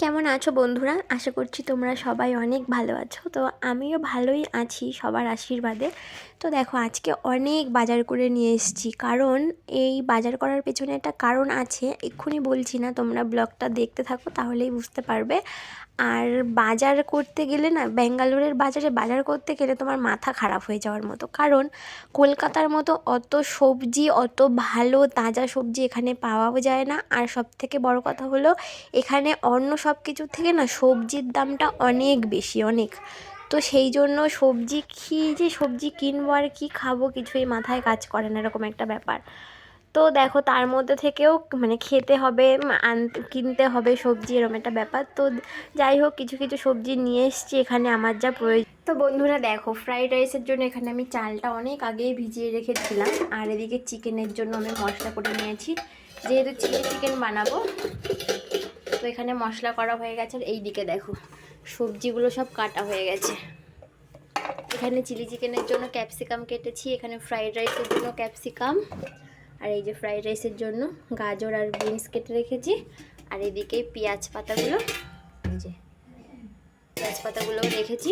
কেমন আছো বন্ধুরা? আশা করছি তোমরা সবাই অনেক ভালো আছো। তো আমিও ভালোই আছি সবার আশীর্বাদে। তো দেখো, আজকে অনেক বাজার করে নিয়ে এসেছি। কারণ এই বাজার করার পেছনে একটা কারণ আছে, এক্ষুনি বলছি না, তোমরা ব্লগটা দেখতে থাকো, তাহলেই বুঝতে পারবে। আর বাজার করতে গেলে না, ব্যাঙ্গালোরের বাজারে বাজার করতে গেলে তোমার মাথা খারাপ হয়ে যাওয়ার মতো। কারণ কলকাতার মতো অত সবজি, অত ভালো, তাজা সবজি এখানে পাওয়াও যায় না। আর সব থেকে বড় কথা হলো, এখানে অন্য সব কিছুর থেকে না সবজির দামটা অনেক বেশি, অনেক। তো সেই জন্য সবজি কী যে সবজি কিনবো আর কী খাব কিছুই মাথায় কাজ করে না, এরকম একটা ব্যাপার। তো দেখো তার মধ্যে থেকেও মানে খেতে হবে কিনতে হবে সবজি, এরকম একটা ব্যাপার। তো যাই হোক, কিছু কিছু সবজি নিয়ে এসছি, এখানে আমার যা প্রয়োজন। তো বন্ধুরা দেখো, ফ্রাইড রাইসের জন্য এখানে আমি চালটা অনেক আগেই ভিজিয়ে রেখেছিলাম। আর এদিকে চিকেনের জন্য আমি মশলা করে নিয়েছি। যেহেতু চিলি চিকেন বানাবো তো এখানে মশলা করা হয়ে গেছে, আর এই দিকে দেখো, সবজিগুলো সব কাটা হয়ে গেছে। এখানে চিলি চিকেনের জন্য ক্যাপসিকাম কেটেছি, এখানে ফ্রাইড রাইসের জন্য ক্যাপসিকাম, আর এই যে ফ্রাইড রাইসের জন্য গাজর আর বিনস কেটে রেখেছি, আর এদিকে পেঁয়াজ পাতাগুলো যে পেঁয়াজ পাতাগুলোও রেখেছি।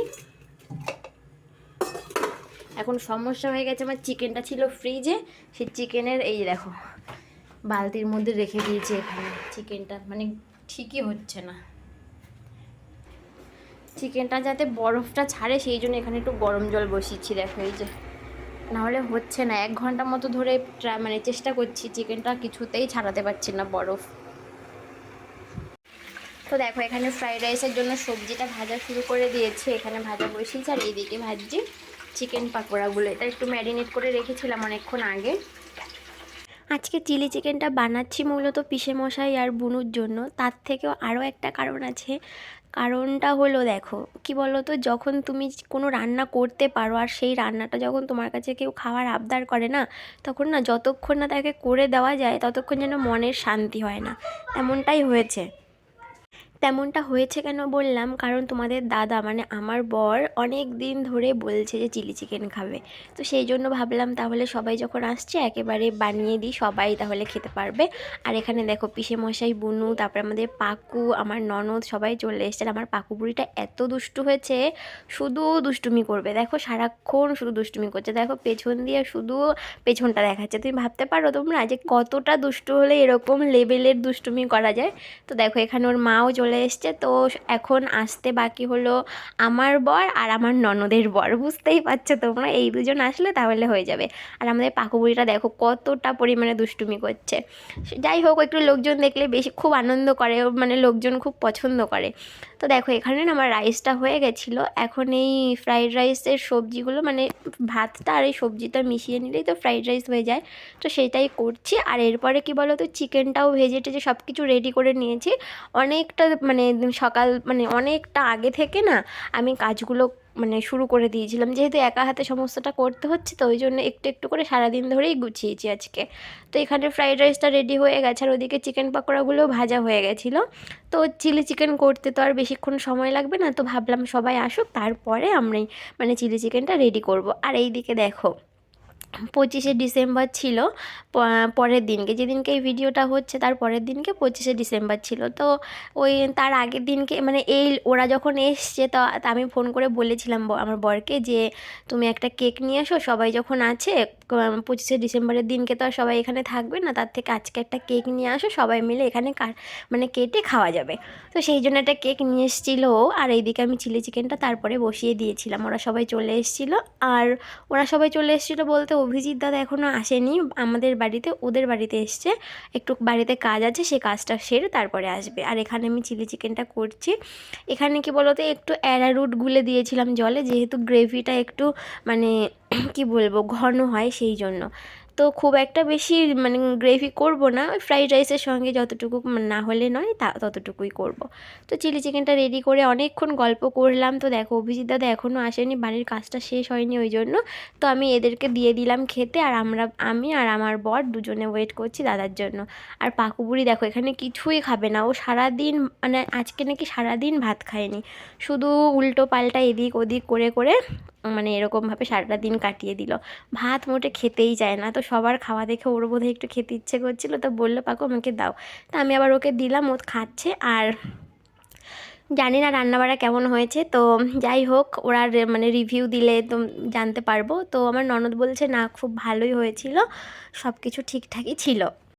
এখন সমস্যা হয়ে গেছে, আমার চিকেনটা ছিল ফ্রিজে, সেই চিকেনের এই দেখো, বালতির মধ্যে রেখে দিয়েছি এখানে চিকেনটা মানে ঠিকই হচ্ছে না। চিকেনটা যাতে বরফটা ছাড়ে, সেই জন্য এখানে একটু গরম জল বসিয়েছি, দেখো এই যে। নাহলে হচ্ছে না, এক ঘণ্টা মতো ধরে মানে চেষ্টা করছি চিকেনটা কিছুতেই ছাড়াতে পারছি না বরফ। তো দেখো, এখানে ফ্রাইড রাইসের জন্য সবজিটা ভাজা শুরু করে দিয়েছি, এখানে ভাজা বসিয়েছি আর এইদিকে ভাজছি চিকেন পাকোড়াগুলো। এটা একটু ম্যারিনেট করে রেখেছিলাম অনেকক্ষণ আগে। আজকে চিলি চিকেনটা বানাচ্ছি মূলত পিসে মশাই আর বুনুর জন্য। তার থেকেও আরও একটা কারণ আছে। কারণটা হলো দেখো, কি বলো তো যখন তুমি কোনো রান্না করতে পারো আর সেই রান্নাটা যখন তোমার কাছে কেউ খাওয়ার আবদার করে না, তখন না যতক্ষণ না তাকে করে দেওয়া যায়, ততক্ষণ যেন মনের শান্তি হয় না। এমনটাই হয়েছে। তেমনটা হয়েছে কেন বললাম? কারণ তোমাদের দাদা মানে আমার বর অনেক দিন ধরে বলছে যে চিলি চিকেন খাবে। তো সেই জন্য ভাবলাম তাহলে সবাই যখন আসছে, একেবারে বানিয়ে দিই, সবাই তাহলে খেতে পারবে। আর এখানে দেখো পিসে মশাই বুনু, তারপরে আমাদের পাকু, আমার ননদ সবাই চলে এসছে আর আমার পাকু বুড়িটা এত দুষ্টু হয়েছে, শুধু দুষ্টুমি করবে। দেখো সারাক্ষণ শুধু দুষ্টুমি করছে। দেখো পেছন দিয়ে শুধু পেছনটা দেখাচ্ছে। তুমি ভাবতে পারো তোমরা যে কতটা দুষ্টু হলে এরকম লেভেলের দুষ্টুমি করা যায়? তো দেখো এখানে ওর মাও চলে চলে এসছে। তো এখন আসতে বাকি হলো আমার বর আর আমার ননদের বর। বুঝতেই পারছ তোমরা? এই দুজন আসলে তাহলে হয়ে যাবে। আর আমাদের পাকুবুড়িটা দেখো কতটা পরিমাণে দুষ্টুমি করছে। যাই হোক, একটু লোকজন দেখলে বেশি খুব আনন্দ করে। মানে লোকজন খুব পছন্দ করে। তো দেখো, এখানে না আমার রাইসটা হয়ে গেছিল। এখন এই ফ্রাইড রাইসের সবজিগুলো মানে ভাতটা আর এই সবজিটা মিশিয়ে নিলেই তো ফ্রাইড রাইস হয়ে যায়। তো সেটাই করছি। আর এরপরে কি বলো তো চিকেনটাও ভেজে টেজে সব কিছু রেডি করে নিয়েছি। অনেকটা মানে সকাল মানে অনেকটা আগে থেকে না আমি কাজগুলো মানে শুরু করে দিয়েছিলাম। যেহেতু একা হাতে সমস্তটা করতে হচ্ছে, তো ওই জন্য একটু একটু করে সারাদিন ধরেই গুছিয়েছি আজকে। তো এখানে ফ্রাইড রাইসটা রেডি হয়ে গেছে, আর ওদিকে চিকেন পকোড়াগুলোও ভাজা হয়ে গেছিল। তো চিলি চিকেন করতে তো আর বেশিক্ষণ সময় লাগবে না, তো ভাবলাম সবাই আসুক, তারপরে আমরাই মানে চিলি চিকেনটা রেডি করব। আর এই দিকে দেখো পঁচিশে ডিসেম্বর ছিল পরের দিনকে। যেদিনকে এই ভিডিওটা হচ্ছে, তার পরের দিনকে পঁচিশে ডিসেম্বর ছিল। তো ওই তার আগের দিনকে মানে এই ওরা যখন এসছে, তো আমি ফোন করে বলেছিলাম আমার বরকে যে, তুমি একটা কেক নিয়ে এসো, সবাই যখন আছে পঁচিশে ডিসেম্বরের দিনকে তো আর সবাই এখানে থাকবে না, তার থেকে আজকে একটা কেক নিয়ে আসো, সবাই মিলে এখানে মানে কেটে খাওয়া যাবে। তো সেই জন্য একটা কেক নিয়ে এসেছিল আর এইদিকে আমি চিলি চিকেনটা তারপরে বসিয়ে দিয়েছিলাম। ওরা সবাই চলে এসেছিল, আর ওরা সবাই চলে এসেছিল বলতে অভিজিৎ দাদা এখনও আসেনি, আমাদের বাড়িতে, ওদের বাড়িতে এসছে। একটু বাড়িতে কাজ আছে, সে কাজটা সেরে তারপরে আসবে। আর এখানে আমি চিলি চিকেনটা করছি। এখানে কি বলতো, একটু অ্যারারুট গুলে দিয়েছিলাম জলে, যেহেতু গ্রেভিটা একটু মানে কি বলব, ঘন হয় সেই জন্য। তো খুব একটা বেশি মানে গ্রেভি করব না। ওই ফ্রাইড রাইসের সঙ্গে যতটুকু না হলে নয়, তা ততটুকুই করব। তো চিলি চিকেনটা রেডি করে অনেকক্ষণ গল্প করলাম। তো দেখো, অভিজিৎ দাদা এখনও আসেনি, বাড়ির কাজটা শেষ হয়নি ওই জন্য। তো আমি এদেরকে দিয়ে দিলাম খেতে আর আমরা, আমি আর আমার বর দুজনে ওয়েট করছি দাদার জন্য। আর পাকুবুড়ি দেখো, এখানে কিছুই খাবে না। ও সারাদিন মানে আজকে নাকি সারাদিন ভাত খায়নি। শুধু উল্টো পাল্টা এদিক ওদিক করে করে মানে এরকমভাবে সারাটা দিন কাটিয়ে দিল। ভাত মোটে খেতেই চায় না। তো সবার খাওয়া দেখে ওর বোধহয় একটু খেতে ইচ্ছে করছিল। তো বলল, পাকু, আমাকে দাও। তা আমি আবার ওকে দিলাম, ও খাচ্ছে। আর জানি না রান্নাবাড়া কেমন হয়েছে। তো যাই হোক, ওরা মানে রিভিউ দিলে তো জানতে পারব। তো আমার ননদ বলছে, না, খুব ভালোই হয়েছিল। সব কিছু ঠিকঠাকই ছিল।